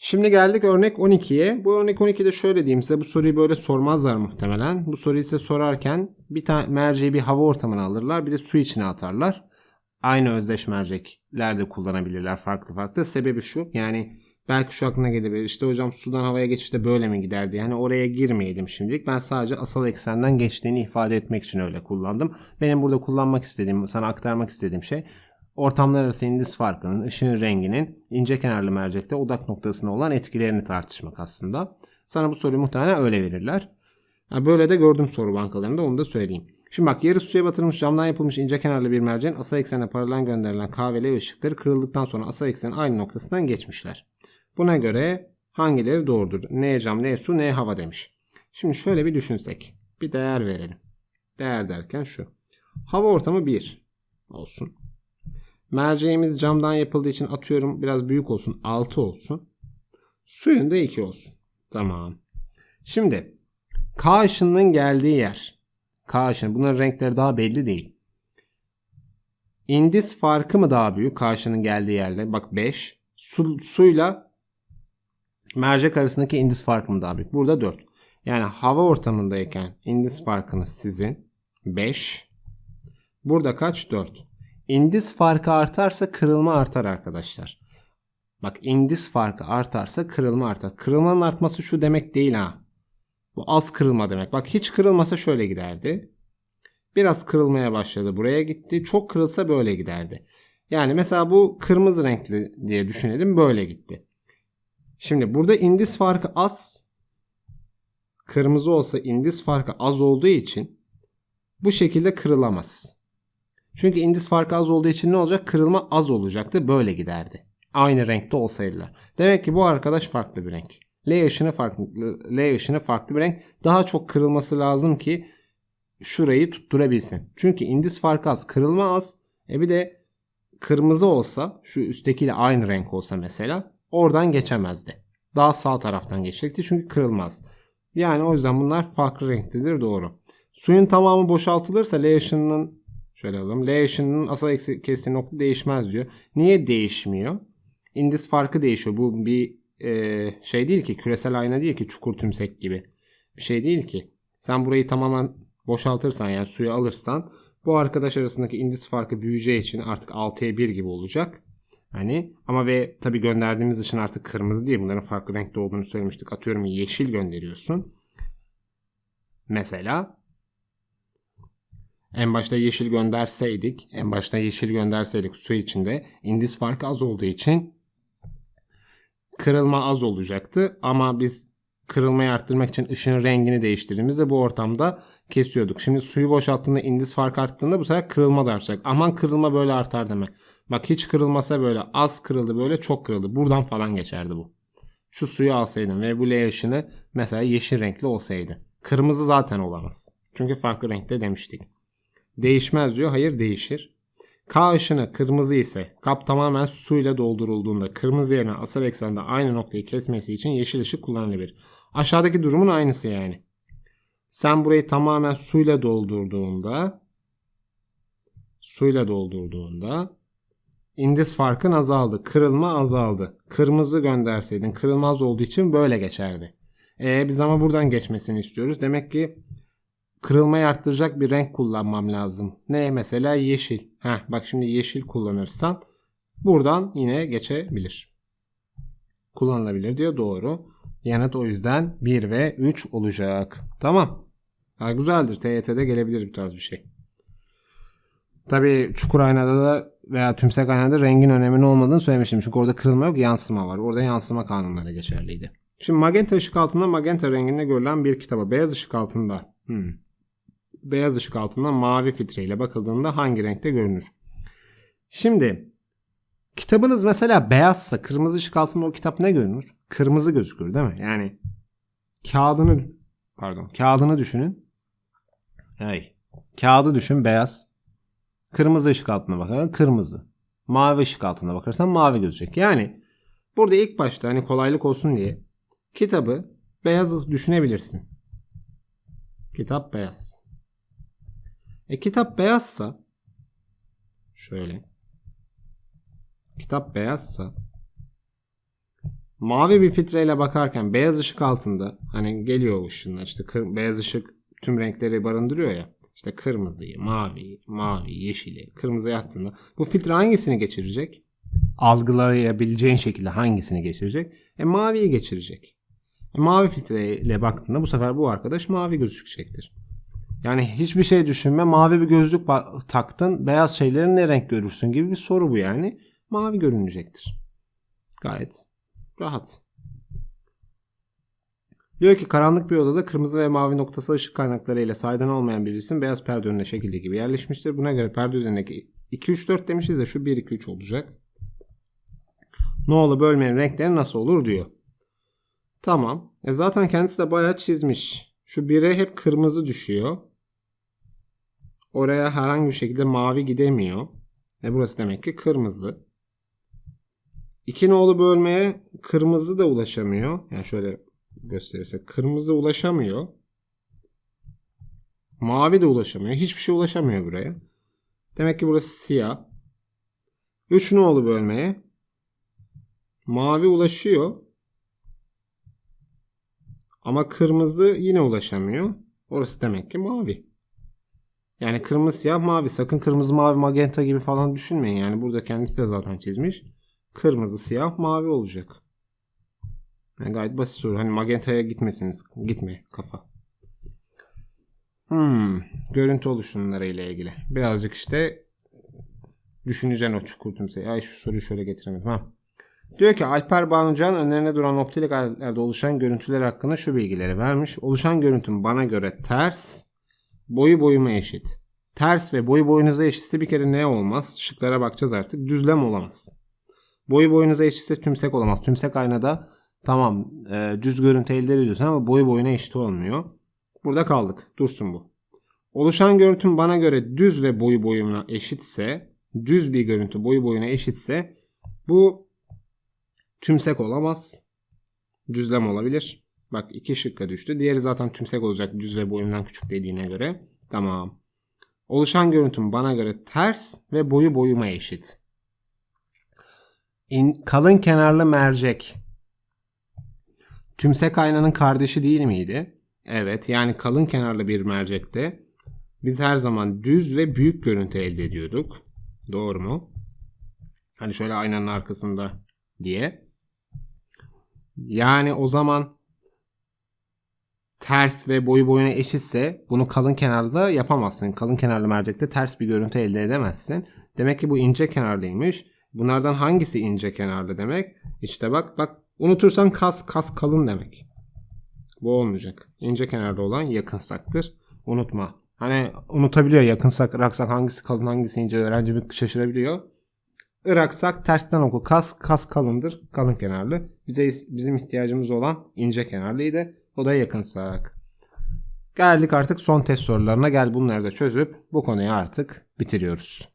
Şimdi geldik örnek 12'ye. Bu örnek 12'de şöyle diyeyim size bu soruyu böyle sormazlar muhtemelen. Bu soruyu size sorarken bir tane merceği bir hava ortamına alırlar bir de su içine atarlar. Aynı özdeş mercekler de kullanabilirler farklı farklı. Sebebi şu yani belki şu aklına gelebilir. İşte hocam sudan havaya geçişte böyle mi giderdi? Yani oraya girmeyelim şimdilik. Ben sadece asal eksenden geçtiğini ifade etmek için öyle kullandım. Benim burada kullanmak istediğim, sana aktarmak istediğim şey ortamlar arası indis farkının, ışığın renginin ince kenarlı mercekte odak noktasına olan etkilerini tartışmak aslında. Sana bu soruyu muhtemelen öyle verirler. Ha, böyle de gördüm soru bankalarında onu da söyleyeyim. Şimdi bak yarı suya batırılmış camdan yapılmış ince kenarlı bir merceğin asa eksenine paralel gönderilen K ve L ışıkları kırıldıktan sonra asa eksenin aynı noktasından geçmişler. Buna göre hangileri doğrudur? N cam, N su, N hava demiş. Şimdi şöyle bir düşünsek. Bir değer verelim. Değer derken şu. Hava ortamı 1 olsun. Merceğimiz camdan yapıldığı için atıyorum biraz büyük olsun 6 olsun. Suyun da 2 olsun. Tamam. Şimdi K ışınının geldiği yer. K ışını. Bunların renkleri daha belli değil. İndis farkı mı daha büyük K ışının geldiği yerde? Bak 5. Su, suyla mercek arasındaki indis farkı mı daha büyük? Burada 4. Yani hava ortamındayken indis farkınız sizin 5. Burada kaç? 4. İndis farkı artarsa kırılma artar arkadaşlar. Bak indis farkı artarsa kırılma artar. Kırılmanın artması şu demek değil ha. Bu az kırılma demek. Bak hiç kırılmasa şöyle giderdi. Biraz kırılmaya başladı. Buraya gitti. Çok kırılsa böyle giderdi. Yani mesela bu kırmızı renkli diye düşünelim. Böyle gitti. Şimdi burada indis farkı az. Kırmızı olsa indis farkı az olduğu için bu şekilde kırılamaz. Çünkü indis farkı az olduğu için ne olacak? Kırılma az olacaktı. Böyle giderdi. Aynı renkte olsaydılar. Demek ki bu arkadaş farklı bir renk. L ışını farklı, L ışını farklı bir renk. Daha çok kırılması lazım ki şurayı tutturabilsin. Çünkü indis farkı az, kırılma az. E bir de kırmızı olsa, şu üsttekiyle aynı renk olsa mesela oradan geçemezdi. Daha sağ taraftan geçecekti çünkü kırılmaz. Yani o yüzden bunlar farklı renktedir doğru. Suyun tamamı boşaltılırsa L ışınının şöyle alalım. L asal eksi kestiği nokta değişmez diyor. Niye değişmiyor? İndis farkı değişiyor. Bu bir e, şey değil ki küresel ayna değil ki çukur tümsek gibi. Bir şey değil ki. Sen burayı tamamen boşaltırsan yani suyu alırsan bu arkadaş arasındaki indis farkı büyüyeceği için artık 6'ya 1 gibi olacak. Hani ama ve tabii gönderdiğimiz ışın artık kırmızı değil. Bunların farklı renkte olduğunu söylemiştik. Atıyorum yeşil gönderiyorsun. Mesela en başta yeşil gönderseydik, en başta yeşil gönderseydik su içinde indis farkı az olduğu için kırılma az olacaktı ama biz kırılmayı arttırmak için ışığın rengini değiştirdiğimizde bu ortamda kesiyorduk. Şimdi suyu boşalttığında indis fark arttığında bu sefer kırılma da artacak. Aman kırılma böyle artar deme. Bak hiç kırılmasa böyle az kırıldı böyle çok kırıldı. Buradan falan geçerdi bu. Şu suyu alsaydım ve bu L ışını mesela yeşil renkli olsaydı. Kırmızı zaten olamaz. Çünkü farklı renkte demiştik. Değişmez diyor. Hayır değişir. K ışını kırmızı ise kap tamamen suyla doldurulduğunda kırmızı yerine asal eksende aynı noktayı kesmesi için yeşil ışık kullanılabilir. Aşağıdaki durumun aynısı yani. Sen burayı tamamen suyla doldurduğunda suyla doldurduğunda indis farkın azaldı. Kırılma azaldı. Kırmızı gönderseydin kırılma az olduğu için böyle geçerdi. E biz ama buradan geçmesini istiyoruz. Demek ki kırılmayı arttıracak bir renk kullanmam lazım. Ne mesela yeşil. Heh, bak şimdi yeşil kullanırsan buradan yine geçebilir. Kullanılabilir diyor doğru. Yanıt o yüzden 1 ve 3 olacak. Tamam. Ha, güzeldir. TYT'de gelebilir bir tarz bir şey. Tabii çukur aynada da veya tümsek aynada rengin öneminin olmadığını söylemiştim. Çünkü orada kırılma yok yansıma var. Orada yansıma kanunları geçerliydi. Şimdi magenta ışık altında magenta renginde görülen bir kitaba beyaz ışık altında hmm, beyaz ışık altında mavi filtreyle bakıldığında hangi renkte görünür? Şimdi kitabınız mesela beyazsa kırmızı ışık altında o kitap ne görünür? Kırmızı gözükür değil mi? Yani kağıdını pardon kağıdını düşünün. Ay, kağıdı düşün beyaz. Kırmızı ışık altına bakarsan kırmızı. Mavi ışık altına bakarsan mavi gözecek. Yani burada ilk başta hani kolaylık olsun diye kitabı beyaz düşünebilirsin. Kitap beyaz. E kitap beyazsa şöyle kitap beyazsa mavi bir filtreyle bakarken beyaz ışık altında hani geliyor ışınlar işte kır- beyaz ışık tüm renkleri barındırıyor ya. İşte kırmızıyı, mavi, mavi, yeşili, kırmızıya attığında bu filtre hangisini geçirecek? Algılayabileceğin şekilde hangisini geçirecek? E maviyi geçirecek. E, mavi filtreyle baktığında bu sefer bu arkadaş mavi gözükecektir. Yani hiçbir şey düşünme mavi bir gözlük taktın beyaz şeyleri ne renk görürsün gibi bir soru bu yani. Mavi görünecektir. Gayet rahat. Diyor ki karanlık bir odada kırmızı ve mavi noktasal ışık kaynakları ile saydam olmayan bir cisim beyaz perde önüne şekilde gibi yerleşmiştir. Buna göre perde üzerindeki 2 3 4 demişiz de şu 1 2 3 olacak. Nolu bölmenin renkleri nasıl olur diyor. Tamam. E zaten kendisi de bayağı çizmiş. Şu 1'e hep kırmızı düşüyor. Oraya herhangi bir şekilde mavi gidemiyor. E burası demek ki kırmızı. İki nolu bölmeye kırmızı da ulaşamıyor. Yani şöyle gösterirsek kırmızı ulaşamıyor. Mavi de ulaşamıyor. Hiçbir şey ulaşamıyor buraya. Demek ki burası siyah. 3 nolu bölmeye mavi ulaşıyor. Ama kırmızı yine ulaşamıyor. Orası demek ki mavi. Yani kırmızı siyah mavi. Sakın kırmızı mavi magenta gibi falan düşünmeyin. Yani burada kendisi de zaten çizmiş. Kırmızı siyah mavi olacak. Yani gayet basit soru. Hani magentaya gitmesiniz. Gitme kafa. Hmm, görüntü oluşumları ile ilgili. Birazcık işte düşüneceksin o çukur tümseyi. Ay şu soruyu şöyle getiremedim. Ha. Diyor ki Alper Banucan önlerine duran optik aletlerde oluşan görüntüler hakkında şu bilgileri vermiş. Oluşan görüntüm bana göre ters, boyu boyuma eşit. Ters ve boyu boyunuza eşitse bir kere ne olmaz? Şıklara bakacağız artık. Düzlem olamaz. Boyu boyunuza eşitse tümsek olamaz. Tümsek aynada tamam e, düz görüntü elde ediyorsun ama boyu boyuna eşit olmuyor. Burada kaldık. Dursun bu. Oluşan görüntüm bana göre düz ve boyu boyuna eşitse, düz bir görüntü boyu boyuna eşitse bu tümsek olamaz. Düzlem olabilir. Bak iki şıkka düştü. Diğeri zaten tümsek olacak düz ve boyundan küçük dediğine göre. Tamam. Oluşan görüntüm bana göre ters ve boyu boyuma eşit. İn, kalın kenarlı mercek. Tümsek aynanın kardeşi değil miydi? Evet yani kalın kenarlı bir mercekte biz her zaman düz ve büyük görüntü elde ediyorduk. Doğru mu? Hani şöyle aynanın arkasında diye. Yani o zaman ters ve boyu boyuna eşitse bunu kalın kenarda yapamazsın. Kalın kenarlı mercekte ters bir görüntü elde edemezsin. Demek ki bu ince kenarlıymış. Bunlardan hangisi ince kenarlı demek? İşte bak bak unutursan kas kas kalın demek. Bu olmayacak. İnce kenarda olan yakınsaktır. Unutma. Hani unutabiliyor yakınsak, raksak hangisi kalın hangisi ince öğrenci bir şaşırabiliyor. Iraksak tersten oku. Kas kas kalındır. Kalın kenarlı. Bize bizim ihtiyacımız olan ince kenarlıydı. O da yakınsak. Geldik artık son test sorularına. Gel bunları da çözüp bu konuyu artık bitiriyoruz.